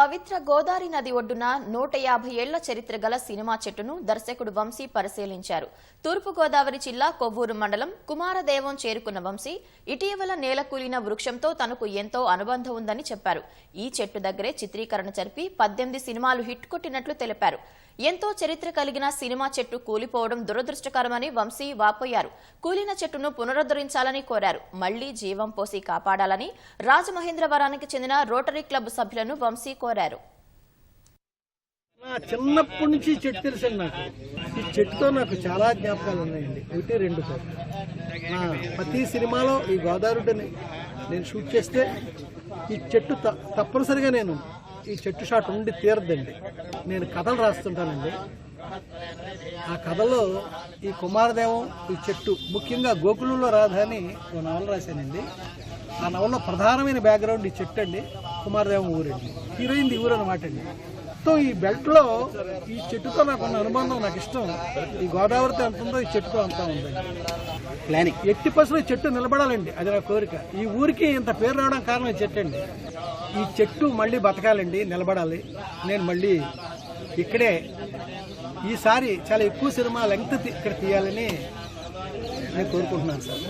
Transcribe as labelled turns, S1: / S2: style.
S1: పవిత్ర గోదావరి నది ఒడ్డున నూట యాభై ఏళ్ళ చరిత్ర గల సినిమా చెట్టును దర్శకుడు వంశీ పరిశీలించారు. తూర్పు గోదావరి జిల్లా కొవ్వూరు మండలం కుమారదేవం చేరుకున్న వంశీ ఇటీవల నేలకూలిన వృక్షంతో తనకు ఎంతో అనుబంధం ఉందని చెప్పారు. ఈ చెట్టు దగ్గరే చిత్రీకరణ జరిపి పద్దెనిమిది సినిమాలు హిట్ కొట్టినట్లు తెలిపారు. ఎంతో చరిత్ర కలిగిన సినిమా చెట్టు కూలిపోవడం దురదృష్టకరమని వంశీ వాపోయారు. కూలిన చెట్టును పునరుద్ధరించాలని కోరారు. మళ్ళీ జీవం పోసి కాపాడాలని రాజమహేంద్రవరానికి చెందిన రోటరీ క్లబ్ సభ్యులను వంశీ కోరారు.
S2: చిన్నప్పటి నుంచి చెట్టు తెలుసండి నాకు. ఈ చెట్టుతో నాకు చాలా జ్ఞాపకాలు ఉన్నాయండి. ఒకటి రెండు ప్రతి సినిమాలో ఈ గోదావరిని నేను షూట్ చేస్తే ఈ చెట్టు తప్పనిసరిగా నేను ఈ చెట్టు షాట్ ఉండి తీరదండి నేను కథలు రాస్తుంటానండి. ఆ కథలో ఈ కుమారదేవం ఈ చెట్టు ముఖ్యంగా గోకులంలో రాధాని ఒక నవల రాశానండి. ఆ నవల్లో ప్రధానమైన బ్యాక్గ్రౌండ్ ఈ చెట్టు అండి కుమారదేవం ఊరండి. హీరోయిన్ ఊరు అనమాట అండి. సో ఈ బెల్ట్లో ఈ చెట్టుతో నాకు ఉన్న అనుబంధం నాకు ఇష్టం ఈ గోదావరితో ఎంత ఉందో ఈ చెట్టుతో అంతా ఉందండి. ప్లానింగ్ ఎట్టి పసులు చెట్టు నిలబడాలండి. అది నా కోరిక. ఈ ఊరికి ఇంత పేరు రావడం కారణం చెట్టు అండి. ఈ చెట్టు మళ్ళీ బతకాలండి నిలబడాలి. నేను మళ్ళీ ఇక్కడే ఈసారి చాలా ఎక్కువ సినిమా లెంగ్త్ ఇక్కడ తీయాలని నేను కోరుకుంటున్నాను సార్.